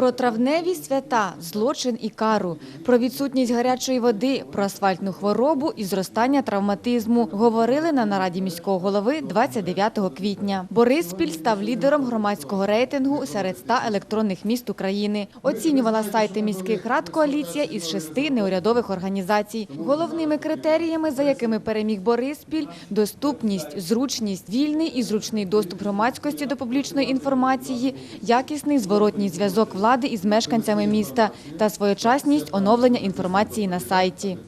Про травневі свята, злочин і кару, про відсутність гарячої води, про асфальтну хворобу і зростання травматизму говорили на нараді міського голови 29 квітня. Бориспіль став лідером громадського рейтингу серед 100 електронних міст України. Оцінювала сайти міських рад коаліція із шести неурядових організацій. Головними критеріями, за якими переміг Бориспіль, доступність, зручність, вільний і зручний доступ громадськості до публічної інформації, якісний зворотній зв'язок влади із мешканцями міста та своєчасність оновлення інформації на сайті.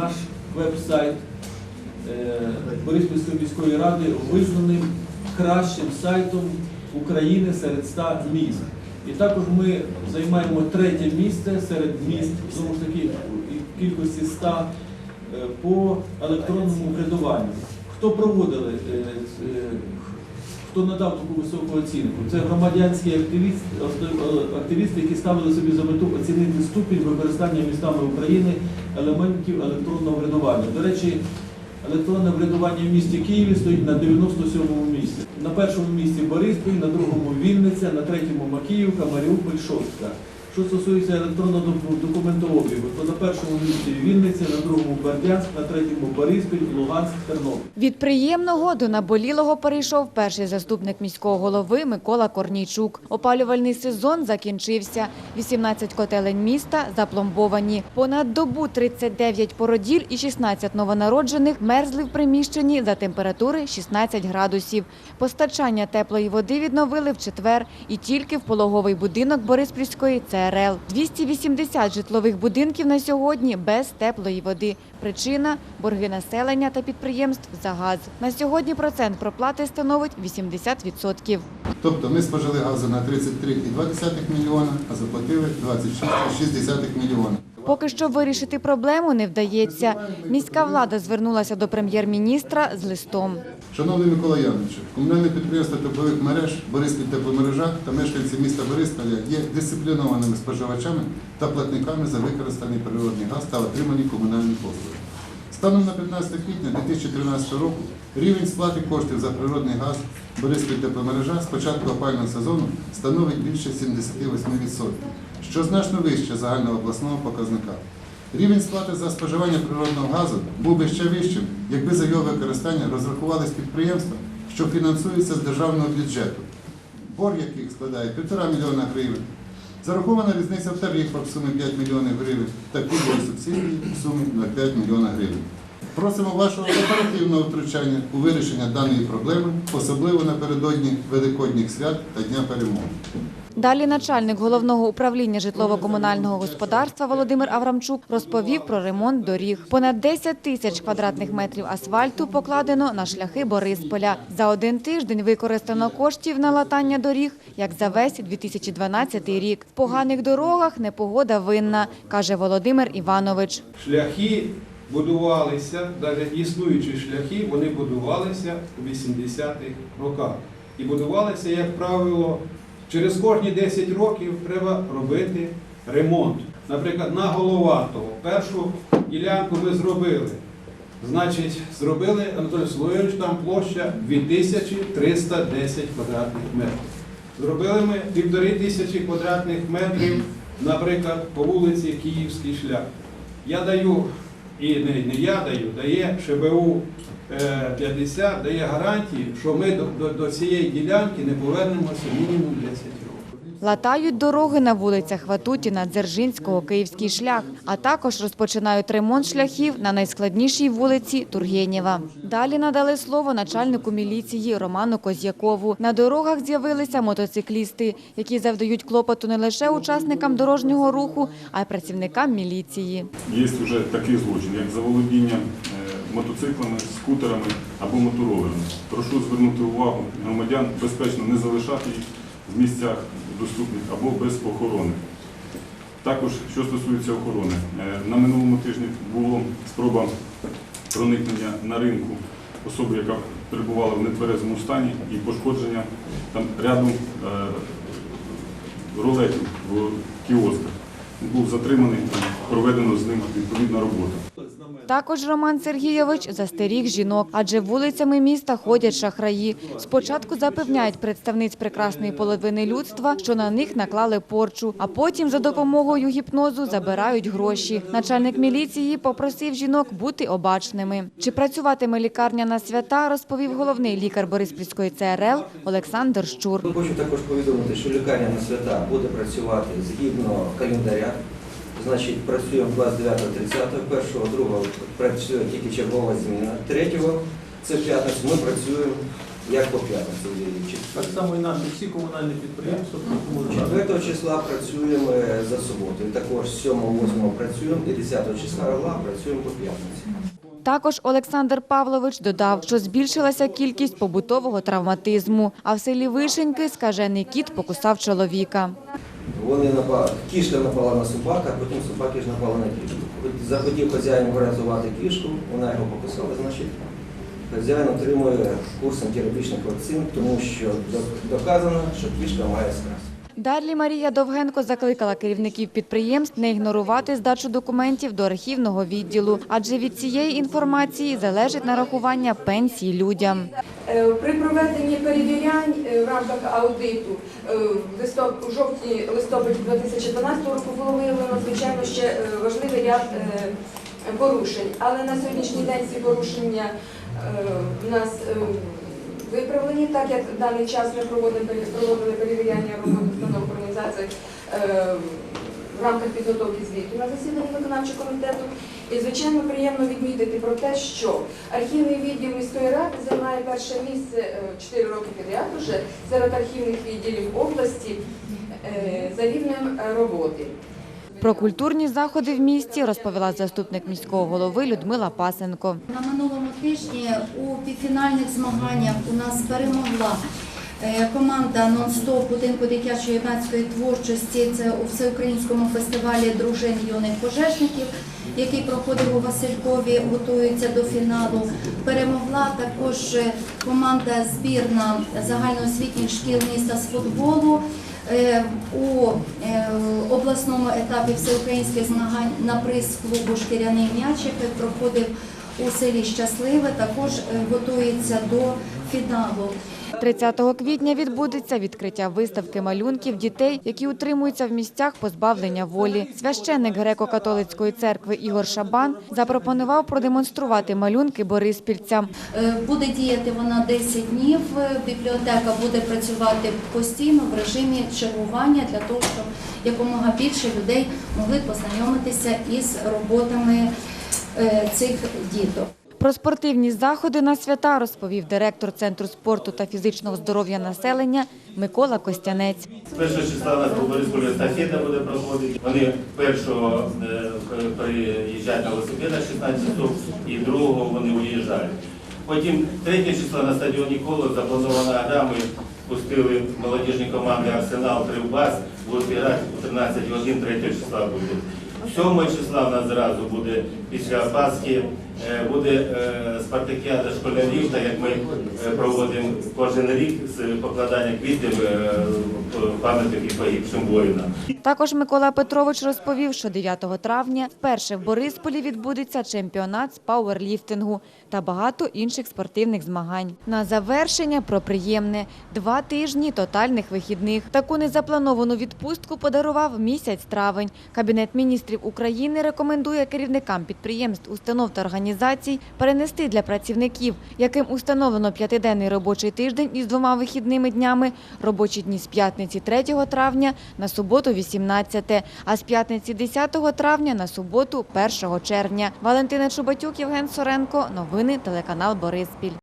Наш веб-сайт е, Бориспільської міської ради визнаний кращим сайтом України серед 100 міст. І також ми займаємо третє місце серед міст, знову ж таки, кількості 100 е, по електронному врядуванню. Хто проводили, е, хто надав таку високу оцінку? Це громадянські активісти, активісти, які ставили собі за мету оцінити ступінь використання містами України елементів електронного врядування. До речі, електронне врядування в місті Києві стоїть на 97-му місці. На першому місці Бориспіль, на другому Вінниця, на третьому Макіївка, Маріуполь, Шостка. Що стосується електронного доку- документообігу, то на першому місці Вінниця, на другому Бердянськ, на третьому Бориспіль, Луганськ, Тернопіль. Від приємного до наболілого перейшов перший заступник міського голови Микола Корнійчук. Опалювальний сезон закінчився. 18 котелень міста запломбовані. Понад добу 39 породіль і 16 новонароджених мерзли в приміщенні за температури 16 градусів. Постачання теплої води відновили в четвер і тільки в пологовий будинок Бориспільської ЦРЛ. 280 житлових будинків на сьогодні без теплої води. Причина – борги населення та підприємств за газ. На сьогодні процент проплати становить 80%. Тобто ми спожили газу на 33,2 мільйона, а заплатили 26,6 мільйона. Поки що вирішити проблему не вдається. Міська влада звернулася до прем'єр-міністра з листом. Шановний Микола Яновичу, комунальне підприємство теплових мереж Бориспіль тепломережа та мешканці міста Борисполя є дисциплінованими споживачами та платниками за використаний природний газ та отримані комунальні послуги. Станом на 15 квітня 2013 року рівень сплати коштів за природний газ Бориспіль тепломережа з початку опального сезону становить більше 78%, що значно вище загального обласного показника. Рівень сплати за споживання природного газу був би ще вищим, якби за його використання розрахувались підприємства, що фінансуються з державного бюджету, борг яких складає 1,5 мільйона гривень. Зарахована різниця в тарифах в сумі 5 мільйонів гривень та пільгові субсидії в сумі 0,5 мільйона гривень. Просимо вашого оперативного втручання у вирішення даної проблеми, особливо напередодні Великодніх свят та Дня перемоги. Далі начальник головного управління житлово-комунального господарства Володимир Аврамчук розповів про ремонт доріг. Понад 10 тисяч квадратних метрів асфальту покладено на шляхи Борисполя. За один тиждень використано коштів на латання доріг, як за весь 2012 рік. В поганих дорогах непогода винна, каже Володимир Іванович. Шляхи будувалися, навіть існуючі шляхи, вони будувалися у 80-х роках. І будувалися, як правило, через кожні 10 років треба робити ремонт. Наприклад, на Головатого першу ділянку ми зробили. Значить, зробили, Анатолій Соловійович, там площа 2310 квадратних метрів. Зробили ми півтори тисячі квадратних метрів, наприклад, по вулиці Київський шлях. Я даю, і не, не я даю, дає ШБУ 50, дає гарантії, що ми до, до, до цієї ділянки не повернемося мінімум 10 років. Латають дороги на вулицях Ватутіна, Дзержинського, Київський шлях, а також розпочинають ремонт шляхів на найскладнішій вулиці Тургенєва. Далі надали слово начальнику міліції Роману Козякову. На дорогах з'явилися мотоциклісти, які завдають клопоту не лише учасникам дорожнього руху, а й працівникам міліції. Є вже такий злочин, як заволодіння е, мотоциклами, скутерами або моторолерами. Прошу звернути увагу громадян безпечно не залишати їх в місцях доступних або без охорони. Також, що стосується охорони, е, на минулому тижні було спроба проникнення на ринку особи, яка перебувала в нетверезому стані, і пошкодження там ряду е, рулетів в кіосках. Був затриманий, проведено з ним відповідна робота. Також Роман Сергійович застеріг жінок, адже вулицями міста ходять шахраї. Спочатку запевняють представниць прекрасної половини людства, що на них наклали порчу, а потім за допомогою гіпнозу забирають гроші. Начальник міліції попросив жінок бути обачними. Чи працюватиме лікарня на свята, розповів головний лікар Бориспільської ЦРЛ Олександр Щур. Хочу також повідомити, що лікарня на свята буде працювати згідно календаря. Значить, працюємо 29 30 першого, другого працює тільки чергова зміна. Третього, це п'ятниця, ми працюємо як по п'ятниці. Так само і наші всі комунальні підприємства, 4 числа працюємо е, за суботу. І також 7 8 працюємо і 10 числа працюємо по п'ятниці. Також Олександр Павлович додав, що збільшилася кількість побутового травматизму, а в селі Вишеньки скажений кіт покусав чоловіка. Вони напали, кішка напала на собака, а потім собаки ж напали на кішку. Захотів хазяїн врятувати кішку, вона його покусала, значить хазяїн отримує курс антирабічних вакцин, тому що доказано, що кішка має сказ. Далі Марія Довгенко закликала керівників підприємств не ігнорувати здачу документів до архівного відділу, адже від цієї інформації залежить нарахування пенсій людям. Е, При проведенні перевірянь е, в рамках аудиту е, в жовтні листопаді 2012 року було виявлено звичайно ще важливий ряд порушень. Але на сьогоднішній день ці порушення в нас виправлені, так як в даний час ми проводили, проводили перевіряння роботи установ організацій е, в рамках підготовки звіту на засіданні виконавчого комітету. І, звичайно, приємно відмітити про те, що архівний відділ міської ради займає перше місце е, 4 роки підряд уже серед архівних відділів області е, за рівнем е, роботи. Про культурні заходи в місті розповіла заступник міського голови Людмила Пасенко. На минулому тижні у півфінальних змаганнях у нас перемогла е, команда «Нон-стоп» будинку дитячої юнацької творчості. Це у всеукраїнському фестивалі дружин юних пожежників, який проходив у Василькові, готується до фіналу. Перемогла також команда збірна загальноосвітніх шкіл міста з футболу. Е, У е, обласному етапі всеукраїнських змагань на приз клубу Шкіряний м'ячик проходив у селі Щасливе, також е, готується до фіналу. 30 квітня відбудеться відкриття виставки малюнків дітей, які утримуються в місцях позбавлення волі. Священник греко-католицької церкви Ігор Шабан запропонував продемонструвати малюнки бориспільцям. Е, Буде діяти вона 10 днів. Е, Бібліотека буде працювати постійно в режимі чергування для того, щоб якомога більше людей могли познайомитися із роботами е, цих діток. Про спортивні заходи на свята розповів директор Центру спорту та фізичного здоров'я населення Микола Костянець. З першого числа у нас Борисполі естафета буде проходити. Вони першого е, приїжджають на велосипедах 16 часов і другого вони уїжджають. Потім третє число на стадіоні Колос запланована гра. Пустили молодіжні команди Арсенал Кривбас, будуть грати у 13 годин 3 числа буде. 7 числа в нас зразу буде після Пасхи, буде е, спартакіада школярів, так як ми е, проводимо кожен рік з покладання квітів е, пам'ятників погибшим воїнам. Також Микола Петрович розповів, що 9 травня вперше в Борисполі відбудеться чемпіонат з пауерліфтингу та багато інших спортивних змагань. На завершення про приємне – два тижні тотальних вихідних. Таку незаплановану відпустку подарував місяць травень. Кабінет міністрів України рекомендує керівникам підприємств, установ та організацій перенести для працівників, яким установлено п'ятиденний робочий тиждень із двома вихідними днями, робочі дні з п'ятниці 3 травня на суботу 18, а з п'ятниці 10 травня на суботу 1 червня. Валентина Чубатюк, Євген Соренко. Новини телеканал Бориспіль.